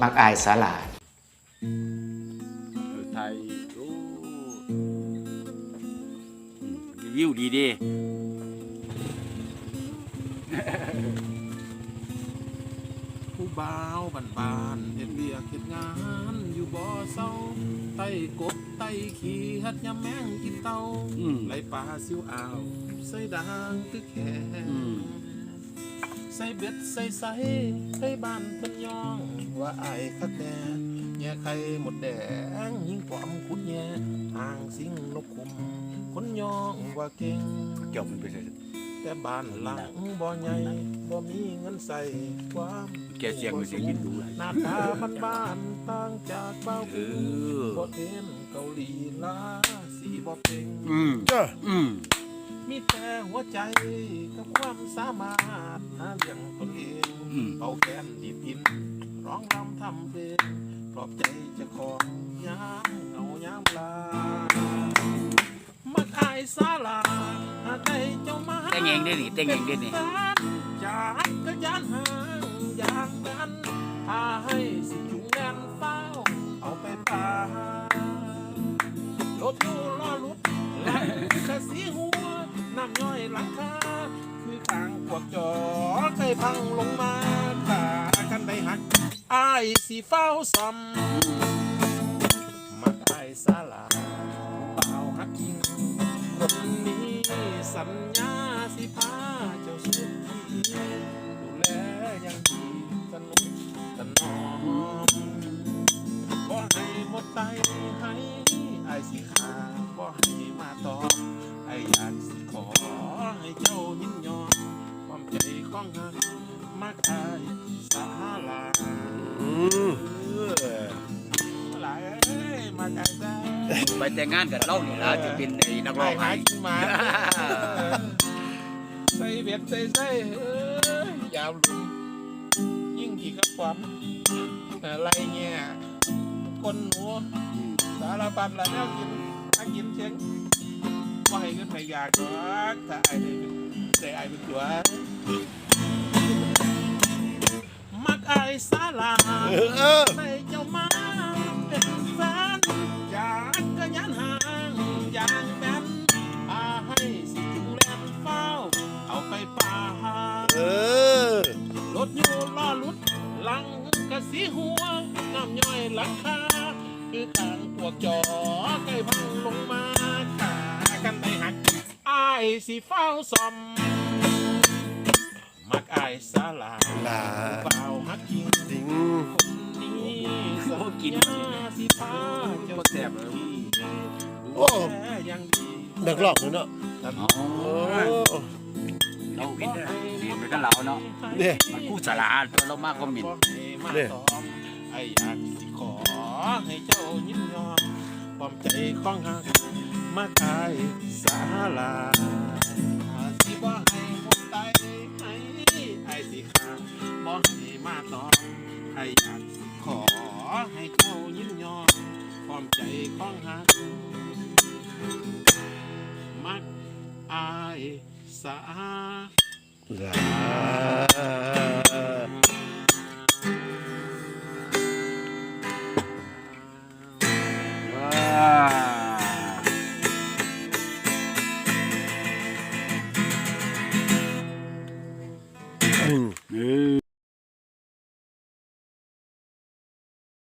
มักอายสาลาไทยโอ้รีวิวดีเดีผู้บ่าวบ้านบานๆเฮ็ดเวียกเฮ็ดงาน อยู่บ่อเศร้าไต้กบไต้ขี้หัดยำแมงกินเต้าอืมไหลปลาซิวอ่าว ใส่ด่างตึกแขอืม ใส่เบ็ดใส่ใส่ใส่บ้านเพิ่นย่อง ว่าอายคักแน่แย่ไข่หมดแดงยิงปอมขุดแย่ทางสิงนกคุม คนย่องว่าเก่งจบมันไปเลยแต่บ้านหลังบ่ใหญ่บ่มีเงินใส่ความแกเสียงมันเสียงกินดูหน้าตาบ้านบ้านๆต่างจากเบ้าเอกูอบ่เห็นเกาหลีลาสีบ่เก่งอืมอืม มีแต่หัวใจกับความสามารถหาเลี้ยงตนเองอืมเป่าแคนดีดดิน ร้องรำทำเพลงปลอบใจเจะของยามเหงายามลามักอายสาลาหากได้เจ้ามาเต้งเองได้นี่เต้งเองได้นี่ป็แฟนจากกระยานห่างอย่างนั้นพาให้สิจุงแน่นเฝ้าเอาไปป่ารถอยู่รอลุด หลังคาคือทางพวกจอเคยพังลงมาตากันได้หักอายสีเฝ้าซ่อมมักอายสาลาเปล่าหักจริงคนนี้สัญญาสิพาเจ้าสุขีดูแลอย่างดีสนุกสนอมบ่ให้หมดใจให้อายสิขาบ่ให้มาตอบไอ ไปแต่งงานกับเล่านี่ละจะเป็นไอ้นักร้องหาไห้ยกินหมาใส่เบ็ดใส่ใส่เอ้ยยาวลุยยิ่งกี่กับความอะไรเงี้ยคนหนูสารพัดละแนวกินถ้ากินเชียงว่าให้เงินไปอยากรักถ้าไอ้ได้ได้ไอ้เป็นตัวมักไอ้สาลาในเจ้ามาเป็ ลังคาคือทางพวกจอใกล้พังลงมาขากันได้หักอายสิเฝ้าซ่อมมักอายสาลาลาเปล่าหักจริงจริงคนนี้สัญญาสิพาเจ้าแซ่บเลยโอ้ย่างดีนักร้องเนาะอ๋อเราวินเนอร์วินไปกันเหลาเนาะเนี่ยมันผู้สลาดเรามากคอมเมนเนี่ย ไอ้อยากสิขอให้เจ้ายินยอมปลอมใจของหักมาขายสาลาสิบ่ให้หมดใจให้ไอ้สิขาบ่ให้มาตอมไอ้อยากสิขอให้เจ้ายินยอมปลอมใจของหักมักอายสาลา เออ